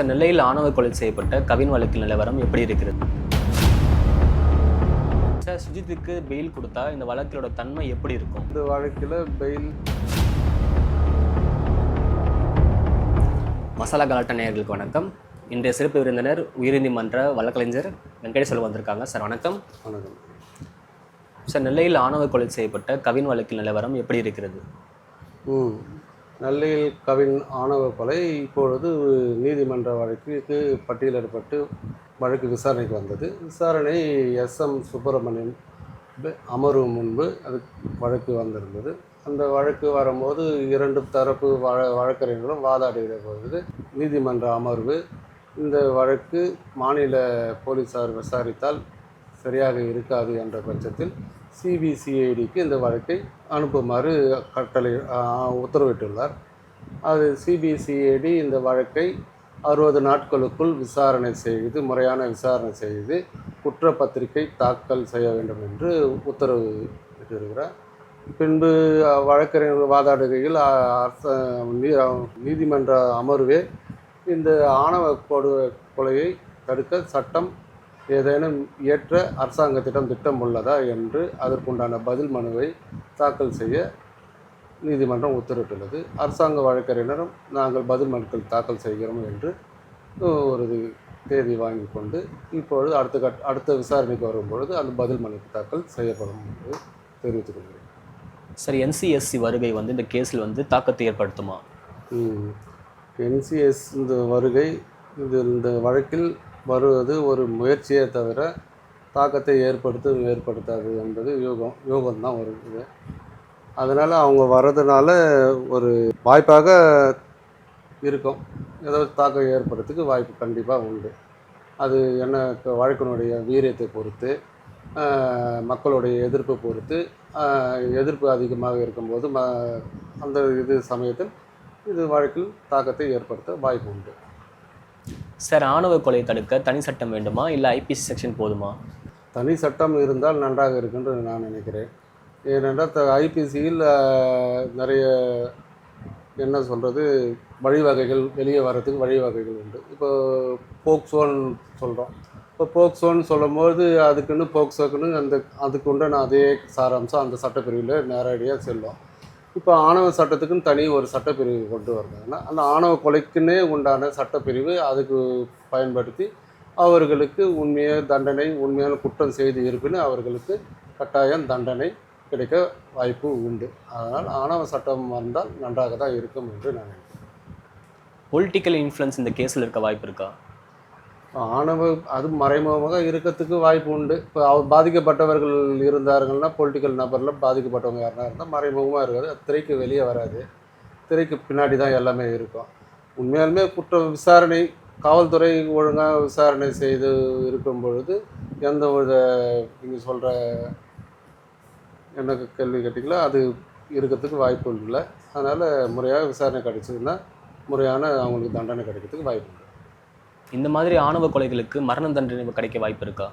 Sir நெல்லையில் ஆணவ கொலை செய்யப்பட்ட கவின் வழக்கில் நிலவரம் எப்படி இருக்கிறது? சார் சுஜித்துக்கு பெயில் கொடுத்தா இந்த வழக்கிலோட தன்மை எப்படி இருக்கும்? இந்த வழக்கில் பெயில் மசாலா கலாட்ட நேயர்களுக்கு வணக்கம். இன்றைய சிறப்பு விருந்தினர் உயர்நீதிமன்ற வழக்கறிஞர் வெங்கடேஸ்வரர் வந்திருக்காங்க. சார் வணக்கம். வணக்கம். சார் நெல்லையில் ஆணவ கொலை செய்யப்பட்ட கவின் வழக்கில் நிலவரம் எப்படி இருக்கிறது? நெல்லையில் கவின் ஆணவ கொலை. இப்பொழுது நீதிமன்ற வழக்கிற்கு பட்டியலிடப்பட்டு வழக்கு விசாரணைக்கு வந்தது. விசாரணை எஸ் எம் சுப்பிரமணியன் அமர்வு முன்பு அது வழக்கு வந்திருந்தது. அந்த வழக்கு வரும்போது இரண்டு தரப்பு வழ வழக்கறிஞர்களும் வாதாடுகிற பொழுது நீதிமன்ற அமர்வு இந்த வழக்கு மாநில போலீஸார் விசாரித்தால் சரியாக இருக்காது என்ற பட்சத்தில் சிபிசிஐடிக்கு இந்த வழக்கை அனுப்புமாறு கட்டளை உத்தரவிட்டுள்ளார். அது சிபிசிஐடி இந்த வழக்கை அறுபது நாட்களுக்குள் விசாரணை செய்து முறையான விசாரணை செய்து குற்றப்பத்திரிகை தாக்கல் செய்ய வேண்டும் என்று உத்தரவு இட்டிருக்கிறார் பின்பு வழக்கறிஞர்கள் வாதாடுகையில் அரச நீதிமன்ற அமர்வே இந்த ஆணவ கொடு கொலையை தடுக்க சட்டம் ஏதேனும் இயற்ற அரசாங்கத்திடம் திட்டம் உள்ளதா என்று அதற்குண்டான பதில் மனுவை தாக்கல் செய்ய நீதிமன்றம் உத்தரவிட்டுள்ளது. அரசாங்க வழக்கறிஞரும் நாங்கள் பதில் மனுக்கள் தாக்கல் செய்கிறோம் என்று ஒரு தேதி வாங்கி கொண்டு இப்பொழுது அடுத்த கட் அடுத்த விசாரணைக்கு வரும்பொழுது அந்த பதில் மனு தாக்கல் செய்யப்படும் என்று தெரிவித்துக் கொள்கிறேன். சார் என்சிஎஸ்சி வருகை வந்து இந்த கேஸில் வந்து தாக்கத்தை ஏற்படுத்துமா? என்சிஎஸ் இந்த வருகை இது இந்த வழக்கில் வருவது ஒரு முயற்சியே தவிர தாக்கத்தை ஏற்படுத்தும் ஏற்படுத்தாது என்பது யோகம் யோகம்தான் வருது அதனால் அவங்க வர்றதுனால ஒரு வாய்ப்பாக இருக்கும். ஏதாவது தாக்கம் ஏற்படுறதுக்கு வாய்ப்பு கண்டிப்பாக உண்டு. அது என்ன இப்ப வழக்கினுடைய வீரியத்தை பொறுத்து மக்களுடைய எதிர்ப்பை பொறுத்து எதிர்ப்பு அதிகமாக இருக்கும்போது ம அந்த இது சமயத்தில் இது வழக்கில் தாக்கத்தை ஏற்படுத்த வாய்ப்பு உண்டு. சார் ஆணவ கொலையை தடுக்க தனி சட்டம் வேண்டுமா? இல்லை ஐபிசி செக்ஷன் போதுமா? தனி சட்டம் இருந்தால் நன்றாக இருக்குன்னு நான் நினைக்கிறேன். ஏனென்றால் ஐபிசியில் நிறைய என்ன சொல்கிறது வழிவகைகள் வெளியே வர்றதுக்கு வழிவகைகள் உண்டு. இப்போ போக்சோன்னு சொல்கிறோம் இப்போ போக்சோன்னு சொல்லும்போது அதுக்குன்னு போக்சோக்குன்னு அந்த அதுக்குண்டான அதே சாராம்சம் அந்த சட்டப்பிரிவில் நேரடியாக செல்லும். இப்போ ஆணவ சட்டத்துக்குன்னு தனி ஒரு சட்டப்பிரிவு கொண்டு வர்றாங்கன்னா அந்த ஆணவ கொலைக்குன்னே உண்டான சட்டப்பிரிவு அதுக்கு பயன்படுத்தி அவர்களுக்கு உண்மையான தண்டனை உண்மையான குற்றம் செய்து இருப்பின்னு அவர்களுக்கு கட்டாயம் தண்டனை கிடைக்க வாய்ப்பு உண்டு. அதனால் ஆணவ சட்டம் வந்தால் நன்றாக தான் இருக்கும் என்று நான் நினைக்கிறேன். பொலிட்டிக்கல் இன்ஃப்ளூயன்ஸ் இந்த கேஸில் இருக்க வாய்ப்பு இருக்கா? ஆணவ அது மறைமுகமாக இருக்கிறதுக்கு வாய்ப்பு உண்டு. இப்போ அவர் பாதிக்கப்பட்டவர்கள் இருந்தார்கள்னா பொலிட்டிக்கல் நபரில் பாதிக்கப்பட்டவங்க யாருனா இருந்தால் மறைமுகமாக இருக்காது. அது திரைக்கு வெளியே வராது. திரைக்கு பின்னாடி தான் எல்லாமே இருக்கும். உண்மையாலுமே குற்ற விசாரணை காவல்துறை ஒழுங்காக விசாரணை செய்து இருக்கும் பொழுது எந்த வித நீங்கள் சொல்கிற என்ன கேள்வி கேட்டிங்களோ அது இருக்கிறதுக்கு வாய்ப்பு இல்லை அதனால் முறையாக விசாரணை கிடைச்சதுன்னா முறையான அவங்களுக்கு தண்டனை கிடைக்கிறதுக்கு வாய்ப்பு உண்டு. இந்த மாதிரி ஆணவ கொலைகளுக்கு மரண தண்டனை கிடைக்க வாய்ப்பு இருக்கா?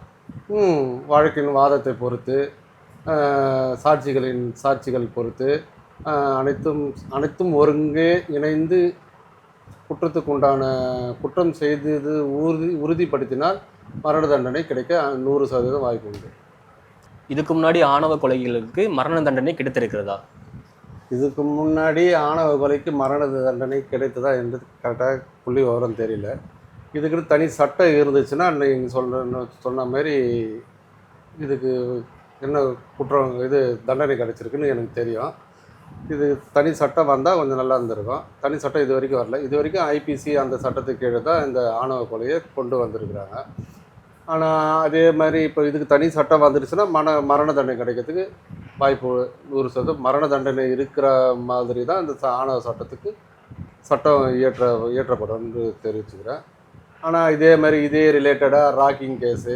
ம், வழக்கின் வாதத்தை பொறுத்து சாட்சிகளின் சாட்சிகள் பொறுத்து அனைத்தும் அனைத்தும் ஒருங்கே இணைந்து குற்றத்துக்கு உண்டான குற்றம் செய்தது உறுதி உறுதிப்படுத்தினால் மரண தண்டனை கிடைக்க நூறு சதவீதம் வாய்ப்பு உண்டு. இதுக்கு முன்னாடி ஆணவ கொலைகளுக்கு மரண தண்டனை கிடைத்திருக்கிறதா? இதுக்கு முன்னாடி ஆணவ கொலைக்கு மரண தண்டனை கிடைத்ததா என்று கரெக்டாக புள்ளி விவரம் தெரியல. இதுக்குன்னு தனி சட்டம் இருந்துச்சுன்னா நீங்கள் சொன்ன சொன்ன மாதிரி இதுக்கு என்ன குற்றம் இது தண்டனை கிடச்சிருக்குன்னு எனக்கு தெரியும். இது தனி சட்டம் வந்தால் கொஞ்சம் நல்லா இருந்திருக்கும். தனி சட்டம் இது வரைக்கும் வரல. இது வரைக்கும் ஐபிசி அந்த சட்டத்துக்கு கீழே தான் இந்த ஆணவ கொலையை கொண்டு வந்திருக்கிறாங்க. ஆனால் அதே மாதிரி இப்போ இதுக்கு தனி சட்டம் வந்துடுச்சுன்னா மன மரண தண்டனை கிடைக்கிறதுக்கு வாய்ப்பு நூறு சதவீதம் மரண தண்டனை இருக்கிற மாதிரி தான் இந்த ச- ஆணவ சட்டத்துக்கு சட்டம் இயற்ற இயற்றப்படும் என்று தெரிவிச்சுக்கிறேன். ஆனால் இதே மாதிரி இதே ரிலேட்டடாக ராக்கிங் கேஸு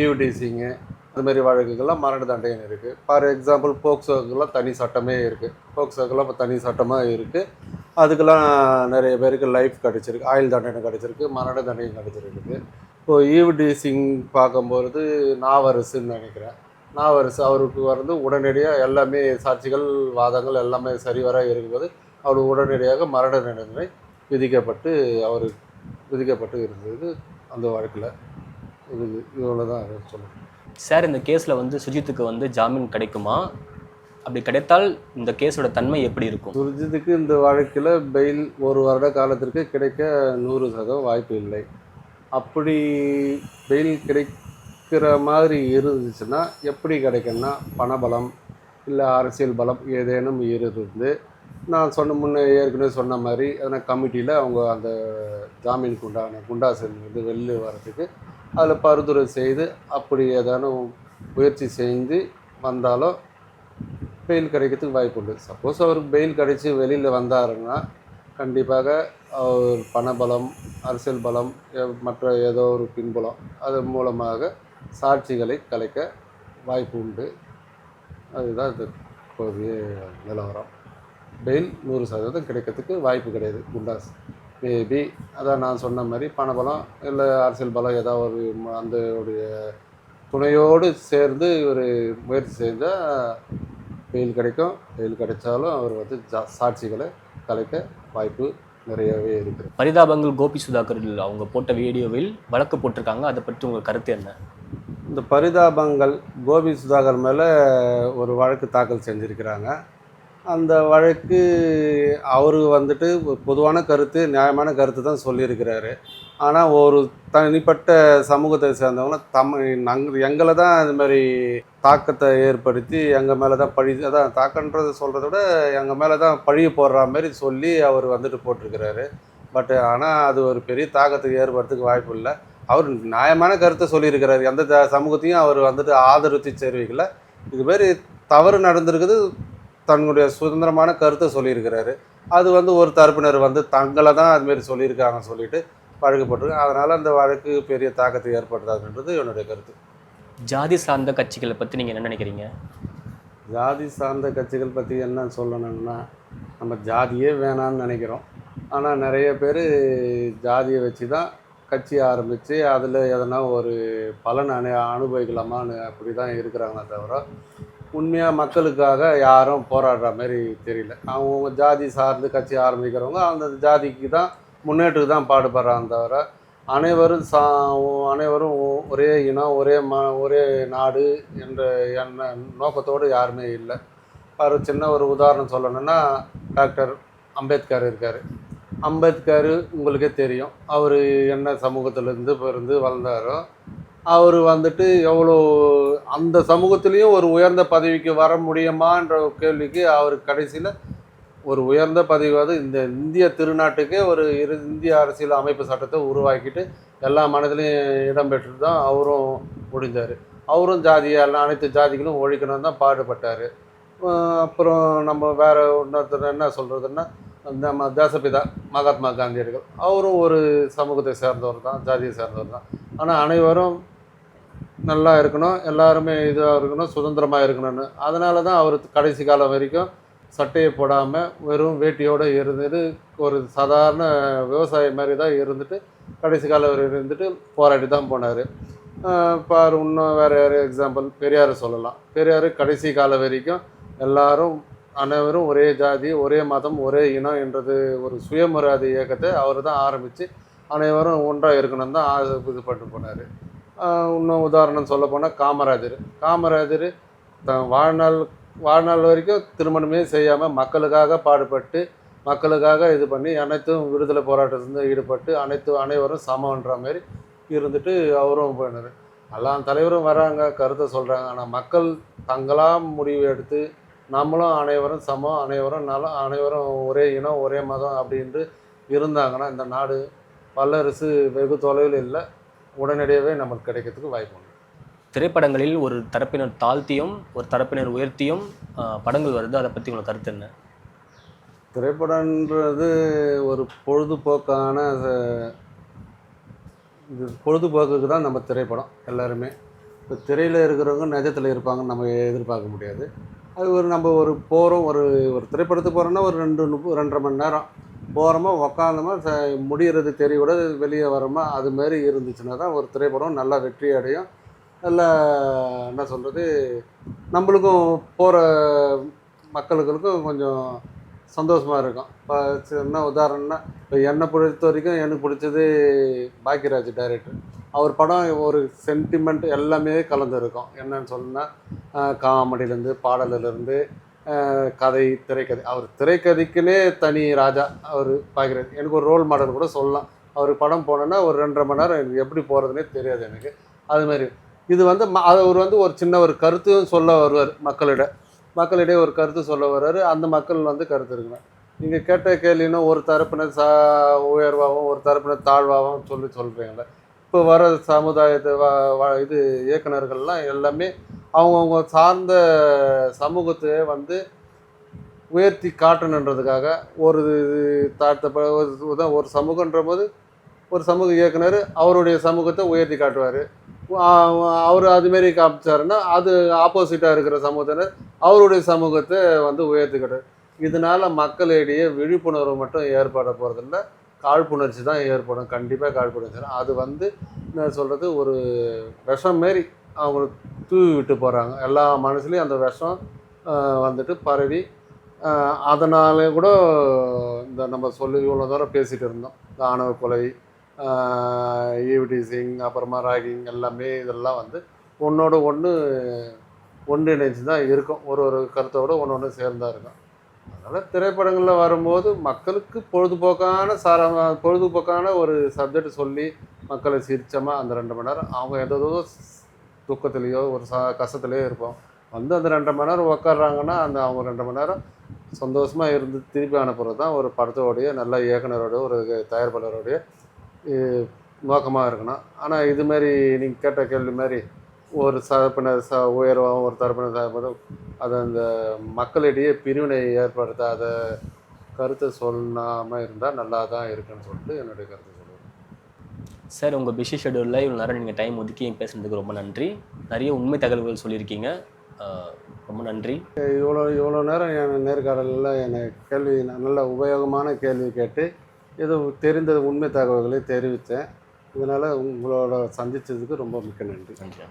யூடிசிங்கு அதுமாரி வழக்குகள்லாம் மரண தண்டனை இருக்குது ஃபார் எக்ஸாம்பிள் போக்சோக்கெல்லாம் தனி சட்டமே இருக்குது போக்சோக்கெல்லாம் இப்போ தனி சட்டமாக இருக்குது அதுக்கெல்லாம் நிறைய பேருக்கு லைஃப் கிடச்சிருக்கு. ஆயுள் தண்டனை கிடச்சிருக்கு மரண தண்டனை கிடச்சிருக்கு. இப்போது ஈவ்டிசிங் பார்க்கும்பொழுது நாவரசுன்னு நினைக்கிறேன். நாவரசு அவருக்கு வந்து உடனடியாக எல்லாமே சாட்சிகள் வாதங்கள் எல்லாமே சரிவர இருக்கும்போது அவர் உடனடியாக மரண தண்டனை விதிக்கப்பட்டு அவருக்கு விதிக்கப்பட்டு இருந்தது அந்த வழக்கில். இது இவ்வளோ தான் சொல்லணும் சார் இந்த கேஸில் வந்து சுஜித்துக்கு வந்து ஜாமீன் கிடைக்குமா? அப்படி கிடைத்தால் இந்த கேஸோட தன்மை எப்படி இருக்கும்? சுர்ஜித்துக்கு இந்த வழக்கில் பெயில் ஒரு வருட காலத்திற்கு கிடைக்க நூறு சதவீதம் வாய்ப்பு இல்லை. அப்படி பெயில் கிடைக்கிற மாதிரி இருந்துச்சுன்னா எப்படி கிடைக்கும்னா பணபலம் இல்லை அரசியல் பலம் ஏதேனும் இருந்து நான் சொன்ன முன்னே ஏற்கனவே சொன்ன மாதிரி அதனால் கமிட்டியில் அவங்க அந்த ஜாமீனுக்கு உண்டான குண்டாசன் வந்து வெளில வர்றதுக்கு அதில் பரிந்துரை செய்து அப்படி ஏதானும் முயற்சி செஞ்சு வந்தாலும் பெயில் கிடைக்கிறதுக்கு வாய்ப்பு உண்டு. சப்போஸ் அவருக்கு பெயில் கிடைச்சி வெளியில் வந்தாருன்னா கண்டிப்பாக அவர் பணபலம் அரசியல் பலம் மற்ற ஏதோ ஒரு பின்புலம் அது மூலமாக சாட்சிகளை கலைக்க வாய்ப்பு உண்டு. அதுதான் இது இப்போதைய நிலவரம். பெயில் நூறு சதவீதம் கிடைக்கிறதுக்கு வாய்ப்பு கிடையாது குண்டாஸ். மேபி அதான் நான் சொன்ன மாதிரி பணபலம் இல்லை அரசியல் பலம் ஏதாவது ஒரு அந்த உடைய துணையோடு சேர்ந்து ஒரு முயற்சி செஞ்சால் பெயில் கிடைக்கும். பெயில் கிடைச்சாலும் அவர் வந்து ஜா- சாட்சிகளை கலைக்க வாய்ப்பு நிறையவே இருக்குது. பரிதாபங்கள் கோபி சுதாகர் அவங்க போட்ட வீடியோவில் வழக்கு போட்டிருக்காங்க. அதை பற்றி உங்கள் கருத்து என்ன? இந்த பரிதாபங்கள் கோபி சுதாகர் மேலே ஒரு வழக்கு தாக்கல் செஞ்சுருக்கிறாங்க. அந்த வழக்கு அவர் வந்துட்டு பொதுவான கருத்து நியாயமான கருத்து தான் சொல்லியிருக்கிறாரு. ஆனால் ஒரு தனிப்பட்ட சமூகத்தை சேர்ந்தவங்க தம் நாங்கள் எங்களை தான் இது மாதிரி தாக்கத்தை ஏற்படுத்தி எங்கள் மேலே தான் பழி அதான் தாக்கன்றது சொல்கிறத விட எங்கள் மேலே தான் பழிய போடுற மாதிரி சொல்லி அவர் வந்துட்டு போட்டிருக்கிறாரு. பட் ஆனால் அது ஒரு பெரிய தாக்கத்துக்கு ஏற்படுறதுக்கு வாய்ப்பு இல்லை. அவர் நியாயமான கருத்தை சொல்லியிருக்கிறாரு. எந்த சமூகத்தையும் அவர் வந்துட்டு ஆதரவு தெரிவிக்கல இது மாதிரி தவறு நடந்திருக்குது. தன்னுடைய சுதந்திரமான கருத்தை சொல்லியிருக்கிறாரு. அது வந்து ஒரு தரப்பினர் வந்து தங்களை தான் அதுமாரி சொல்லியிருக்காங்கன்னு சொல்லிட்டு வழக்கு போட்டிருக்காங்க அதனால் அந்த வழக்கு பெரிய தாக்கத்தை ஏற்படுத்தாதுன்றது என்னுடைய கருத்து. ஜாதி சார்ந்த கட்சிகளை பற்றி நீங்கள் என்ன நினைக்கிறீங்க? ஜாதி சார்ந்த கட்சிகள் பற்றி என்ன சொல்லணும்னா நம்ம ஜாதியே வேணாம்னு நினைக்கிறோம். ஆனால் நிறைய பேர் ஜாதியை வச்சு தான் கட்சி ஆரம்பித்து அதில் எதனா ஒரு பலன் அனு அனுபவிக்கலாமான்னு அப்படி தான் இருக்கிறாங்களே தவிர உண்மையாக மக்களுக்காக யாரும் போராடுற மாதிரி தெரியல. அவங்கவுங்க ஜாதி சார்ந்து கட்சி ஆரம்பிக்கிறவங்க அந்த ஜாதிக்கு தான் முன்னேற்றத்துக்கு தான் பாடுபடுறாங்க தவிர அனைவரும் சா அனைவரும் ஒரே இனம் ஒரே ம ஒரே நாடு என்ற எண்ண நோக்கத்தோடு யாருமே இல்லை. ஒரு சின்ன ஒரு உதாரணம் சொல்லணும்னா டாக்டர் அம்பேத்கர் இருக்கார். அம்பேத்கர் உங்களுக்கே தெரியும். அவர் என்ன சமூகத்திலேருந்து பிறந்து வளர்ந்தாரோ அவர் வந்துட்டு எவ்வளோ அந்த சமூகத்திலையும் ஒரு உயர்ந்த பதவிக்கு வர முடியுமான்ற கேள்விக்கு அவர் கடைசியில் ஒரு உயர்ந்த பதவியாவது இந்த இந்திய திருநாட்டுக்கே ஒரு இரு இந்திய அரசியல் அமைப்பு சட்டத்தை உருவாக்கிட்டு எல்லா மனதிலையும் இடம்பெற்று தான் அவரும் முடிந்தார். அவரும் ஜாதியை எல்லாம் அனைத்து ஜாதிகளும் ஒழிக்கணும் தான் பாடுபட்டார். அப்புறம் நம்ம வேற இன்னொருத்தர் என்ன சொல்கிறதுன்னா நம்ம தேசப்பிதா மகாத்மா காந்தியடிகள். அவரும் ஒரு சமூகத்தை சேர்ந்தவர் தான் ஜாதியை சேர்ந்தவர் தான். ஆனால் அனைவரும் நல்லா இருக்கணும் எல்லாருமே இதாக இருக்கணும் சுதந்திரமாக இருக்கணும்னு. அதனால தான் அவர் கடைசி காலம் வரைக்கும் சட்டையை போடாமல் வெறும் வேட்டியோடு இருந்துட்டு ஒரு சாதாரண விவசாயி மாதிரி தான் இருந்துட்டு கடைசி காலம் வரை இருந்துட்டு போராடி தான் போனார் பார் இன்னும் வேறு யார் எக்ஸாம்பிள் பெரியார் சொல்லலாம். பெரியார் கடைசி காலம் வரைக்கும் எல்லாரும் அனைவரும் ஒரே ஜாதி ஒரே மதம் ஒரே இனம் என்றது ஒரு சுயமரியாதை இயக்கத்தை அவர் தான் ஆரம்பித்து அனைவரும் ஒன்றாக இருக்கணும் தான் இது பண்ணிட்டு போனார். இன்னும் உதாரணம் சொல்ல போனால் காமராஜர். காமராஜர் தன் வாழ்நாள் வாழ்நாள் வரைக்கும் திருமணமே செய்யாமல் மக்களுக்காக பாடுபட்டு மக்களுக்காக இது பண்ணி அனைத்தும் விடுதலை போராட்டத்துலேருந்து ஈடுபட்டு அனைத்து அனைவரும் சமன்ற மாதிரி இருந்துட்டு அவரும் போயினார். எல்லா தலைவரும் வராங்க கருத்தை சொல்கிறாங்க ஆனால் மக்கள் தங்களாக முடிவு எடுத்து நம்மளும் அனைவரும் சமம் அனைவரும் நலம் அனைவரும் ஒரே இனம் ஒரே மதம் அப்படின்ட்டு இருந்தாங்கன்னா இந்த நாடு வல்லரசு வெகு தொலைவில் இல்லை. உடனடியாகவே நமக்கு கிடைக்கிறதுக்கு வாய்ப்பு உண்டு. திரைப்படங்களில் ஒரு தரப்பினர் தாழ்த்தியும் ஒரு தரப்பினர் உயர்த்தியும் படங்கள் வருது. அதை பற்றி உங்களுக்கு கருத்து என்ன? திரைப்படன்றது ஒரு பொழுதுபோக்கான இது பொழுதுபோக்குக்கு தான் நம்ம திரைப்படம் எல்லாருமே. இப்போ திரையில் இருக்கிறவங்க நிஜத்தில் இருப்பாங்கன்னு நம்ம எதிர்பார்க்க முடியாது. அது ஒரு நம்ம ஒரு போகிறோம் ஒரு ஒரு திரைப்படத்துக்கு போகிறோன்னா ஒரு ரெண்டு முப்பது ரெண்டரை மணி நேரம் போகிறோமா உக்காந்தோமா ச முடிகிறது தெரியக்கூட வெளியே வரோமா அதுமாரி இருந்துச்சுன்னா தான் ஒரு திரைப்படம் நல்லா வெற்றி அடையும். நல்லா என்ன சொல்கிறது நம்மளுக்கும் போகிற மக்களுக்கும் கொஞ்சம் சந்தோஷமாக இருக்கும். இப்போ என்ன உதாரணம்னா இப்போ என்னை பொறுத்த வரைக்கும் எனக்கு பிடிச்சது பாக்கியராஜ் டைரக்டர் அவர் படம் ஒரு சென்டிமெண்ட் எல்லாமே கலந்து இருக்கும் என்னன்னு சொன்னால் காமெடியிலேருந்து பாடலிலேருந்து கதை திரைக்கதை. அவர் திரைக்கதைக்குன்னே தனி ராஜா அவர் பார்க்குறது எனக்கு ஒரு ரோல் மாடல் கூட சொல்லலாம். அவர் படம் போனேன்னா ஒரு ரெண்டரை மணி நேரம் எனக்கு எப்படி போகிறதுனே தெரியாது எனக்கு. அது மாதிரி. இது வந்து ம- அவர் வந்து ஒரு சின்ன ஒரு கருத்தும் சொல்ல வருவார் மக்களிட. மக்களிடையே ஒரு கருத்து சொல்ல வர்றாரு. அந்த மக்கள் வந்து கருத்து இருக்கணும் நீங்கள் கேட்ட கேள்வின்னா ஒரு தரப்பினர் சா உயர்வாகவும் ஒரு தரப்பினர் தாழ்வாகவும் சொல்லி சொல்கிறீங்களே இப்போ வர சமுதாயத்தை வ- இது இயக்குனர்கள்லாம் எல்லாமே அவங்கவுங்க சார்ந்த சமூகத்தை வந்து உயர்த்தி காட்டணுன்றதுக்காக ஒரு தாழ்த்த ஒரு ஒரு சமூகன்ற போது ஒரு சமூக இயக்குனர் அவருடைய சமூகத்தை உயர்த்தி காட்டுவார். அவர் அதுமாரி காமிச்சாருன்னா அது ஆப்போசிட்டாக இருக்கிற சமூகத்தினர் அவருடைய சமூகத்தை வந்து உயர்த்தி காட்டுவார். இதனால் மக்களிடையே விழிப்புணர்வு மட்டும் ஏற்பட போகிறதில்ல காழ்ப்புணர்ச்சி தான் ஏற்படும். கண்டிப்பாக காழ்ப்புணர்ச்சி அது வந்து என்ன சொல்கிறது ஒரு விஷம் மாரி அவங்களுக்கு தூவி விட்டு போகிறாங்க எல்லா மனசுலேயும் அந்த விஷம் வந்துட்டு பரவி அதனால கூட இந்த நம்ம சொல்லி இவ்வளோ தூரம் பேசிகிட்டு இருந்தோம். இந்த ஆணவ கொலை ஈவிடிசிங் அப்புறமா ராகிங் எல்லாமே இதெல்லாம் வந்து ஒன்றோட ஒன்று ஒன்றிணைஞ்சு தான் இருக்கும். ஒரு ஒரு கருத்தோட ஒன்று ஒன்று சேர்ந்தா இருக்கும். அதனால் திரைப்படங்களில் வரும்போது மக்களுக்கு பொழுதுபோக்கான சார பொழுதுபோக்கான ஒரு சப்ஜெக்ட் சொல்லி மக்களை சிரிச்சமாக அந்த ரெண்டு மணி நேரம் அவங்க ஏதோ தூக்கத்துலேயோ ஒரு ச கஷ்டத்துலேயோ இருப்போம். வந்து அந்த ரெண்டு மணி நேரம் உக்காடுறாங்கன்னா அந்த அவங்க ரெண்டு மணி நேரம் சந்தோஷமாக இருந்து திருப்பி அனுப்புறது தான் ஒரு படத்தோடைய நல்ல இயக்குனரோட ஒரு தயாரிப்பாளரோடைய நோக்கமாக இருக்கணும். ஆனால் இது மாதிரி நீங்கள் கேட்ட கேள்வி மாதிரி ஒரு தரப்பினர் ச உயர்வாகவும் ஒரு தரப்பினர் சார்பதும் அது அந்த மக்களிடையே பிரிவினை ஏற்படுத்தாத கருத்தை சொல்லாமல் இருந்தால் நல்லா தான் இருக்குன்னு சொல்லிட்டு என்னுடைய கருத்து சார் உங்கள் பிஸி ஷெடியூலில் இவ்வளோ நேரம் நீங்கள் டைம் ஒதுக்கி பேசுனதுக்கு ரொம்ப நன்றி. நிறைய உண்மை தகவல்கள் சொல்லியிருக்கீங்க. ரொம்ப நன்றி. இவ்வளோ இவ்வளோ நேரம் என் நேர்காணலில் என்னை கேள்வி நல்ல உபயோகமான கேள்வி கேட்டு ஏதோ தெரிந்த உண்மை தகவல்களை தெரிவித்தேன். இதனால் உங்களோட சந்தித்ததுக்கு ரொம்ப மிக்க நன்றி. நன்றி.